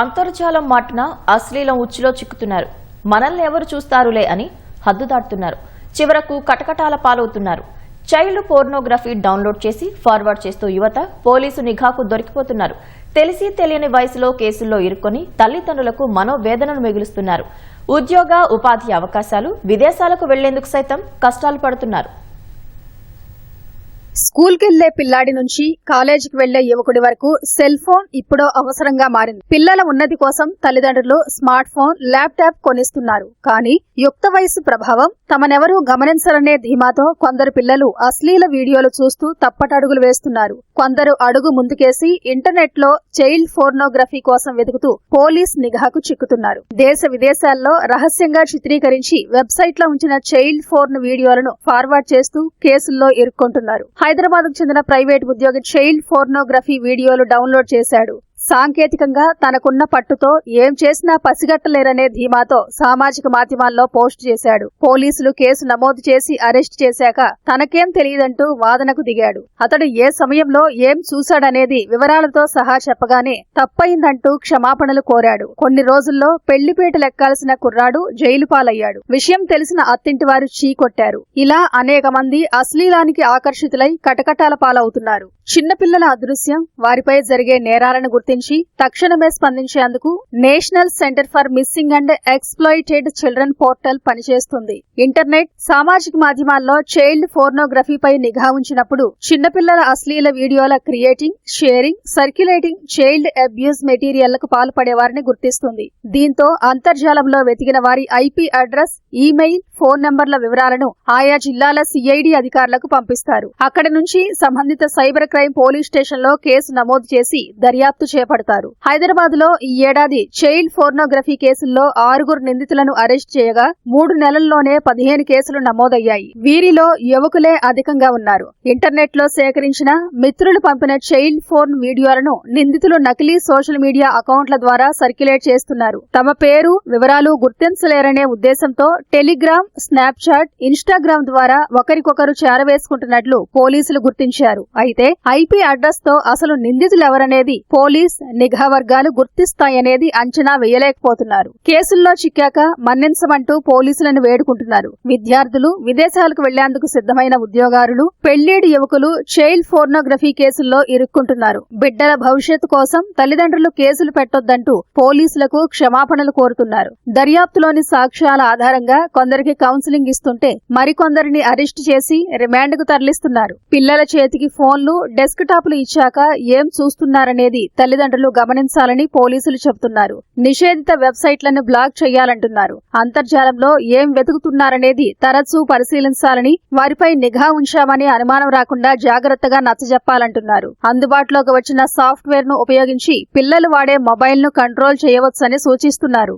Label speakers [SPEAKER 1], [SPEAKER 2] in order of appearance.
[SPEAKER 1] అంతర్జాలం మాటన అశ్లీలం ఉచ్చులో చిక్కుతున్నారు. మనల్ని ఎవరు చూస్తారులే అని హద్దు దాటుతున్నారు చివరకు కటకటాల పాలవుతున్నారు. చైల్డ్ పోర్నోగ్రఫీ డౌన్లోడ్ చేసి ఫార్వర్డ్ చేస్తూ యువత పోలీసు నిఘాకు దొరికిపోతున్నారు. తెలిసి తెలియని వయసులో కేసుల్లో ఇరుక్కొని తల్లిదండ్రులకు మనోవేదనను మిగులుస్తున్నారు. ఉద్యోగ ఉపాధి అవకాశాలు విదేశాలకు వెళ్ళేందుకు సైతం కష్టాలు పడుతున్నారు.
[SPEAKER 2] స్కూల్కి వెళ్ళే పిల్లాడి నుంచి కాలేజీకి వెళ్ళే యువకుడి వరకు సెల్ ఫోన్ ఇప్పుడో అవసరంగా మారింది. పిల్లల ఉన్నతి కోసం తల్లిదండ్రులు స్మార్ట్ ఫోన్ ల్యాప్టాప్ కొనిస్తున్నారు. కానీ యుక్త వయసు ప్రభావం తమనెవరూ గమనించరనే ధీమాతో కొందరు పిల్లలు అశ్లీల వీడియోలు చూస్తూ తప్పటడుగులు వేస్తున్నారు. కొందరు అడుగు ముందుకేసి ఇంటర్నెట్లో చైల్డ్ ఫోర్నోగ్రఫీ కోసం వెతుకుతూ పోలీస్ నిఘాకు చిక్కుతున్నారు. దేశ విదేశాల్లో రహస్యంగా చిత్రీకరించి వెబ్సైట్లో ఉంచిన చైల్డ్ ఫోర్న్ వీడియోలను ఫార్వర్డ్ చేస్తూ కేసుల్లో ఇరుక్కుంటున్నారు. హైదరాబాద్ చెందిన ప్రైవేట్ ఉద్యోగి చైల్డ్ ఫోర్నోగ్రఫీ వీడియోలు డౌన్లోడ్ చేశాడు. సాంకేతికంగా తనకున్న పట్టుతో ఏం చేసినా పసిగట్టలేరనే ధీమాతో సామాజిక మాధ్యమాల్లో పోస్ట్ చేశాడు. పోలీసులు కేసు నమోదు చేసి అరెస్ట్ చేశాక తనకేం తెలియదంటూ వాదనకు దిగాడు. అతడు ఏ సమయంలో ఏం చూశాడనేది వివరాలతో సహా చెప్పగానే తప్పయిందంటూ క్షమాపణలు కోరాడు. కొన్ని రోజుల్లో పెళ్ళిపేట లెక్కాల్సిన కుర్రాడు జైలు పాలయ్యాడు. విషయం తెలిసిన అత్తింటి వారు చీకొట్టారు ఇలా అనేక మంది అశ్లీలానికి ఆకర్షితులై కటకటాల పాలవుతున్నారు. చిన్నపిల్లల అదృశ్యం వారిపై జరిగే నేరాలను గుర్తించి తక్షణమే స్పందించేందుకు national centre for missing and exploited children portal పనిచేస్తుంది. ఇంటర్నెట్ సామాజిక మాధ్యమాల్లో చైల్డ్ ఫోర్నోగ్రఫీపై నిఘా ఉంచినప్పుడు చిన్నపిల్లల అశ్లీల వీడియోల creating sharing circulating child abuse మెటీరియల్లకు పాల్పడేవారిని గుర్తిస్తుంది. దీంతో అంతర్జాలంలో వెతికిన వారి ఐపీ అడ్రస్ ఈమెయిల్ ఫోన్ నంబర్ల వివరాలను ఆయా జిల్లాల సిఐడి అధికారులకు పంపిస్తారు. అక్కడి నుంచి సంబంధిత సైబర్ క్రైమ్ పోలీస్ స్టేషన్లో కేసు నమోదు చేసి దర్యాప్తు చేపడతారు హైదరాబాద్లో ఈ ఏడాది చైల్డ్ ఫోర్నోగ్రఫీ కేసుల్లో ఆరుగురు నిందితులను అరెస్ట్ చేయగా మూడు నెలల్లోనే పదిహేను కేసులు నమోదయ్యాయి. వీరిలో యువకులే అధికంగా ఉన్నారు. ఇంటర్నెట్లో సేకరించిన మిత్రులు పంపిన చైల్డ్ ఫోర్న్ వీడియోలను నిందితులు నకిలీ సోషల్ మీడియా అకౌంట్ల ద్వారా సర్క్యులేట్ చేస్తున్నారు. తమ పేరు వివరాలు గుర్తించలేరనే ఉద్దేశంతో టెలిగ్రామ్ స్నాప్చాట్ ఇన్స్టాగ్రామ్ ద్వారా ఒకరికొకరు చేరవేసుకుంటున్నట్లు పోలీసులు గుర్తించారు. అయితే ఐపీ అడ్రస్తో అసలు నిందితులెవరనేది పోలీస్ నిఘా వర్గాలు గుర్తిస్తాయనేది అంచనా వేయలేకపోతున్నారు. కేసుల్లో చిక్కాక మన్నించమంటూ పోలీసులను వేడుకుంటున్నారు. విద్యార్థులు విదేశాలకు వెళ్ళేందుకు సిద్ధమైన ఉద్యోగారులు పెళ్ళిడి యువకులు చైల్డ్ ఫోర్నోగ్రఫీ కేసుల్లో ఇరుక్కుంటున్నారు. బిడ్డల భవిష్యత్తు కోసం తల్లిదండ్రులు కేసులు పెట్టొద్దంటూ పోలీసులకు క్షమాపణలు కోరుతున్నారు. దర్యాప్తులోని సాక్ష్యాల ఆధారంగా కొందరికి కౌన్సిలింగ్ ఇస్తుంటే మరికొందరిని అరెస్టు చేసి రిమాండ్కు తరలిస్తున్నారు. పిల్లల చేతికి ఫోన్లు డెస్క్ టాప్లు ఇచ్చాక ఏం చూస్తున్నారనేది తల్లిదండ్రులు గమనించాలని పోలీసులు చెబుతున్నారు. నిషేధిత వెబ్సైట్లను బ్లాక్ చేయాలంటున్నారు. అంతర్జాలంలో ఏం వెతుకుతున్నారనేది తరచూ పరిశీలించాలని వారిపై నిఘా ఉంచామని అనుమానం రాకుండా జాగ్రత్తగా నచ్చజెప్పాలంటున్నారు. అందుబాటులోకి వచ్చిన సాఫ్ట్వేర్ను ఉపయోగించి పిల్లలు వాడే మొబైల్ను కంట్రోల్ చేయవచ్చని సూచిస్తున్నారు.